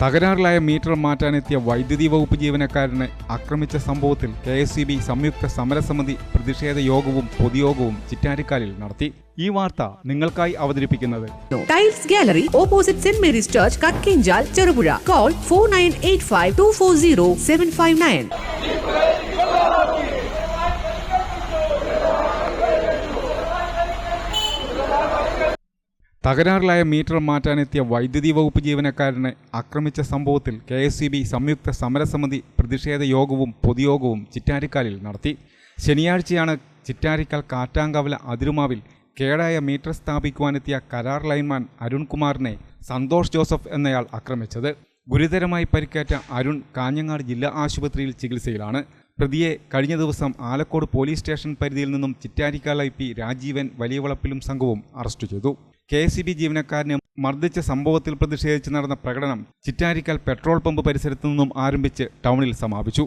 തകരാറിലായ meter മാറ്റാനെത്തിയ വൈദ്യുതി വകുപ്പ് ജീവനക്കാരനെ ആക്രമിച്ച സംഭവത്തിൽ കെ എസ് ബി സംയുക്ത സമരസമിതി പ്രതിഷേധ യോഗവും പൊതുയോഗവും ചിറ്റാരിക്കാലിൽ നടത്തി. ഈ വാർത്ത നിങ്ങൾക്കായി അവതരിപ്പിക്കുന്നത്. Tiles gallery opposite saint Mary's church Kakkenchal Cherupuzha call four nine eight five two four zero seven five nine തകരാറിലായ meter മാറ്റാനെത്തിയ വൈദ്യുതി വകുപ്പ് ജീവനക്കാരനെ ആക്രമിച്ച സംഭവത്തിൽ കെ എസ് സംയുക്ത സമരസമിതി പ്രതിഷേധ യോഗവും പൊതുയോഗവും ചിറ്റാരിക്കാലിൽ നടത്തി. ശനിയാഴ്ചയാണ് ചിറ്റാരിക്കാൽ കാറ്റാങ്കവല അതിരുമാവിൽ കേടായ മീറ്റർ സ്ഥാപിക്കുവാനെത്തിയ കരാർ ലൈൻമാൻ അരുൺകുമാറിനെ സന്തോഷ് ജോസഫ് എന്നയാൾ ആക്രമിച്ചത്. ഗുരുതരമായി പരിക്കേറ്റ അരുൺ കാഞ്ഞങ്ങാട് ജില്ലാ ആശുപത്രിയിൽ ചികിത്സയിലാണ്. പ്രതിയെ കഴിഞ്ഞ ദിവസം ആലക്കോട് പോലീസ് സ്റ്റേഷൻ പരിധിയിൽ നിന്നും ചിറ്റാരിക്കാൽ ഐ പി രാജീവൻ വലിയവളപ്പിലും സംഘവും അറസ്റ്റ് ചെയ്തു. കെ എസ് ബി ജീവനക്കാരനെ മർദ്ദിച്ച സംഭവത്തിൽ പ്രതിഷേധിച്ച് നടന്ന പ്രകടനം ചിറ്റാരിക്കൽ പെട്രോൾ പമ്പ് പരിസരത്തു നിന്നും ആരംഭിച്ച് ടൗണിൽ സമാപിച്ചു.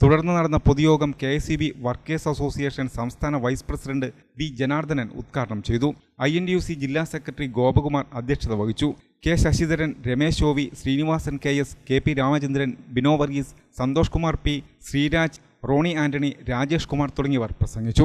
തുടർന്ന് നടന്ന പൊതുയോഗം K S B workers association സംസ്ഥാന വൈസ് പ്രസിഡന്റ് വി ജനാർദ്ദനൻ ഉദ്ഘാടനം ചെയ്തു. I N D U C ജില്ലാ സെക്രട്ടറി ഗോപകുമാർ അധ്യക്ഷത വഹിച്ചു. K Sasidharan Ramesh O V Sreenivasan K S K P Ramachandran Bino Varghese Santhosh Kumar P Sreeraj Roni Antony Rajesh Kumar തുടങ്ങിയവർ പ്രസംഗിച്ചു.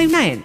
nine